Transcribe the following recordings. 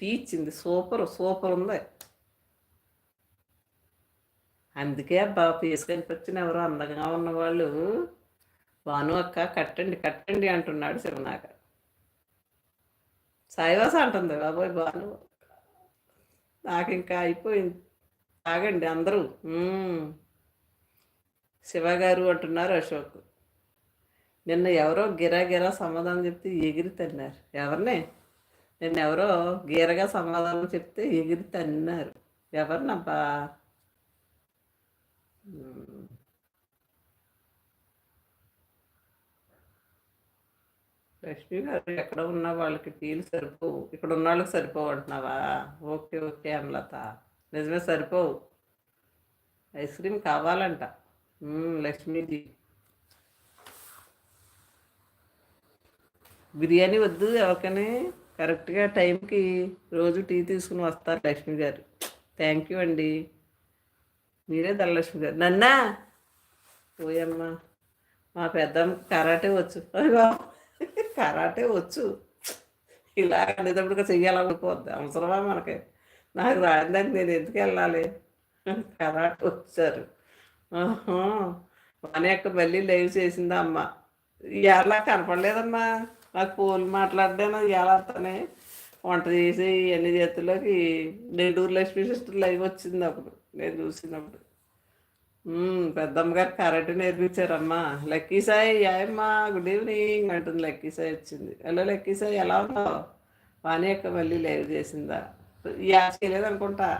తీర్చింది. Super super ఉంది. అందుకే అబ్బా ఫేస్ కనిపించిన ఎవరో అందంగా ఉన్నవాళ్ళు వాను అక్క కట్టండి కట్టండి అంటున్నాడు శివనాక సాయివాస అంటుంది బాబోయ్ భాను నాకు ఇంకా అయిపోయింది. తాగండి అందరూ. శివగారు శివ గారు అంటున్నారు అశోక్. నిన్న ఎవరో గిరా గిరా సమాధానం చెప్తే ఎగిరి తన్నారు. ఎవరిని? నిన్న ఎవరో గీరగా సమాధానం చెప్తే ఎగిరి తన్నారు. ఎవరినబ్బా లక్ష్మి గారు ఎక్కడ ఉన్న వాళ్ళకి టీలు సరిపోవు. ఇక్కడ ఉన్న వాళ్ళకి సరిపోవు అంటున్నావా? ఓకే ఓకే అమలత. నిజమే సరిపోవు. ఐస్ క్రీమ్ కావాలంట. లక్ష్మీజీ బిర్యానీ వద్దు ఎవరికని. కరెక్ట్గా టైంకి రోజు టీ తీసుకుని వస్తారు లక్ష్మి గారు. థ్యాంక్ యూ అండి. మీరే ధనలక్ష్మి గారు. నన్నా! పోయమ్మా మా పెద్దమ్మ కరాటే వచ్చు. కరాటే వచ్చు. ఇలా అనేటప్పుడు చెయ్యాలనుకోవద్దు అవసరమా మనకి? నాకు రాదని నేను ఎందుకు వెళ్ళాలి? కరాటే వచ్చారు. మన యొక్క మళ్ళీ లైవ్ చేసిందా అమ్మ. ఎలా కనపడలేదమ్మా. నాకు ఫోన్ మాట్లాడాను ఎలా అతనే వంట చేసి అన్ని చేతుల్లోకి నెల్లూరు లక్ష్మీ సిస్టర్ లైవ్ వచ్చింది అప్పుడు నేను చూసినప్పుడు. పెద్దమ్మ గారు కరెక్ట్ నేర్పించారమ్మా. లక్కీ సాయి యాయమ్మా గుడ్ ఈవినింగ్ అంటుంది లక్కీ సాయి వచ్చింది. హలో లక్కీ సాయి ఎలా ఉన్నావు? వాణి యొక్క మళ్ళీ లైవ్ చేసిందా. యాడ్ చేయలేదు అనుకుంటా.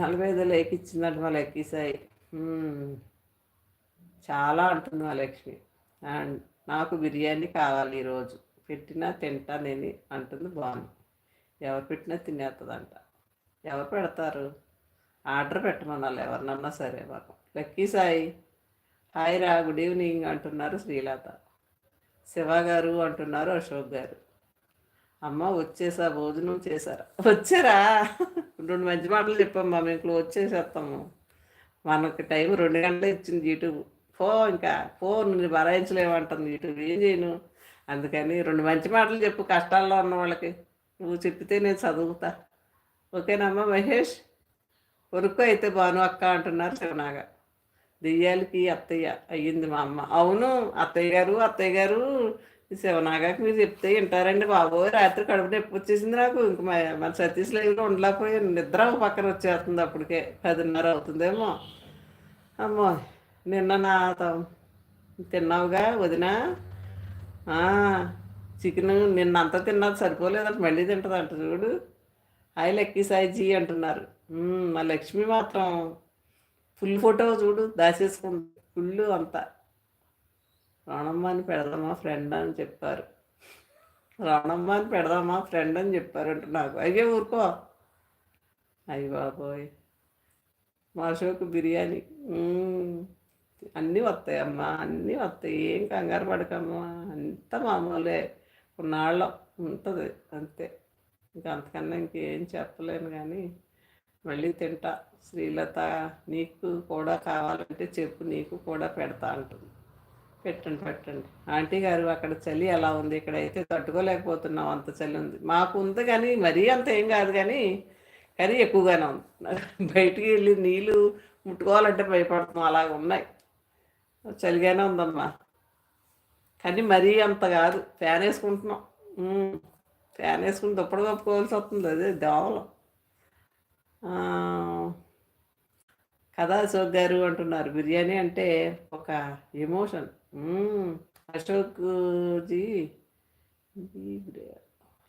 నలభై ఐదు లైక్ ఇచ్చిందంట మా లక్కీ సాయి. చాలా అంటుంది మా లక్ష్మి. నాకు బిర్యానీ కావాలి ఈరోజు. పెట్టినా తింటానని అంటుంది బాగుంది ఎవరు పెట్టినా తినేస్తుందంట ఎవరు పెడతారు? ఆర్డర్ పెట్టమనాలి ఎవరినన్నా సరే మాకు. లక్కీ సాయి. హాయ్ రా గుడ్ ఈవినింగ్ అంటున్నారు శ్రీలత. శివ గారు అంటున్నారు అశోక్ గారు. అమ్మ వచ్చేసా భోజనం చేశారా? వచ్చారా? రెండు మంచి మాటలు చెప్పమ్మా మేము క్లోజ్ చేసేస్తాము మనకి టైం రెండు గంటలు ఇచ్చింది యూట్యూబ్. పో ఇంకా పో నువ్వు భరాయించలేమంటుంది ఇటు ఏం చేయను? అందుకని రెండు మంచి మాటలు చెప్పు కష్టాల్లో ఉన్న వాళ్ళకి. నువ్వు చెప్పితే నేను చదువుతా. ఓకేనమ్మా మహేష్? కొరుకు అయితే బాను అక్క అంటున్నారు శివనాగ. దెయ్యాలకి అత్తయ్య అయ్యింది మా అమ్మ. అవును అత్తయ్య గారు అత్తయ్య గారు. శివనాగకి మీరు చెప్తే వింటారండి బాబోయ్. రాత్రి కడుపు నొప్పి వచ్చేసింది నాకు. ఇంక మ- మన సతీష్ లైవ్లో ఉండలేకపోయాను. నిద్ర పక్కన వచ్చేస్తుంది అప్పటికే. పదిన్నర అవుతుందేమో. అమ్మో. నిన్న నా తిన్నావుగా వదినా? చికెన్ నిన్న అంతా తిన్నది సరిపోలేదంట మళ్ళీ తింటుందంట చూడు. హాయ్ లక్కీ సాయిజీ అంటున్నారు. మా లక్ష్మి మాత్రం ఫుల్ ఫోటో చూడు దాచేసుకుంది. ఫుల్ అంతా. రాణమ్మ అని పెడదామా ఫ్రెండ్ అని చెప్పారు. రాణమ్మ అని పెడదామా ఫ్రెండ్ అని చెప్పారు అంటే నాకు. అయ్యే ఊరుకో. అయ్యి బాబోయ్. మా షోకు బిర్యానీ. అన్నీ వస్తాయి అమ్మా అన్నీ వస్తాయి. ఏం కంగారు పడకమ్మా. అంత మామూలే. కొన్నాళ్ళం ఉంటుంది అంతే. ఇంకా అంతకన్నా ఇంకేం చెప్పలేను కానీ మళ్ళీ తింటా. శ్రీలత నీకు కూడా కావాలంటే చెప్పు నీకు కూడా పెడతా అంటుంది. పెట్టండి పెట్టండి. ఆంటీ గారు అక్కడ చలి ఎలా ఉంది? ఇక్కడైతే తట్టుకోలేకపోతున్నాం. అంత చలి ఉంది. మాకు ఉంది కానీ మరీ అంత ఏం కాదు కానీ కానీ ఎక్కువగానే ఉంది. బయటికి వెళ్ళి నీళ్ళు ముట్టుకోవాలంటే భయపడుతున్నాం. అలాగ ఉన్నాయి. చలిగానే ఉందమ్మా. కానీ మరీ అంత కాదు. ఫ్యాన్ వేసుకుంటున్నాం. ఫ్యాన్ వేసుకుని దుప్పటి కప్పుకోవాల్సి వస్తుంది? అదే దోవలు కదా అశోక్ గారు అంటున్నారు. బిర్యానీ అంటే ఒక ఎమోషన్. అశోక్జీ జీ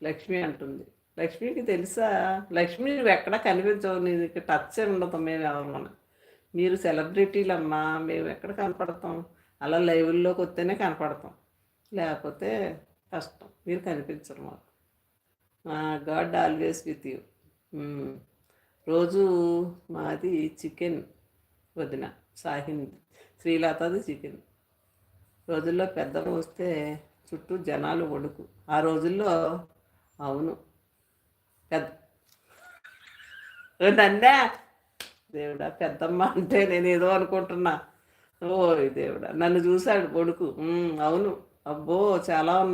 లక్ష్మి అంటుంది. లక్ష్మికి తెలుసా? లక్ష్మి నువ్వు ఎక్కడ కనిపించవు. నీకు టచ్ ఉండదు. మేము ఎవరు మీరు సెలబ్రిటీలమ్మా మేము ఎక్కడ కనపడతాం? అలా లైవ్లోకి వస్తేనే కనపడతాం. లేకపోతే కష్టం. మీరు కనిపించరు మాకు. God always with you. రోజు మాది చికెన్ వదిన సాహిన్ శ్రీలతది చికెన్. రోజుల్లో పెద్దలు వస్తే చుట్టూ జనాలు వణుకు. ఆ రోజుల్లో అవును. పెద్ద. నన్నే? దేవుడా పెద్దమ్మ అంటే నేను ఏదో అనుకుంటున్నా. ఓ దేవుడా నన్ను చూశాడు కొడుకు. అవును. అబ్బో చాలా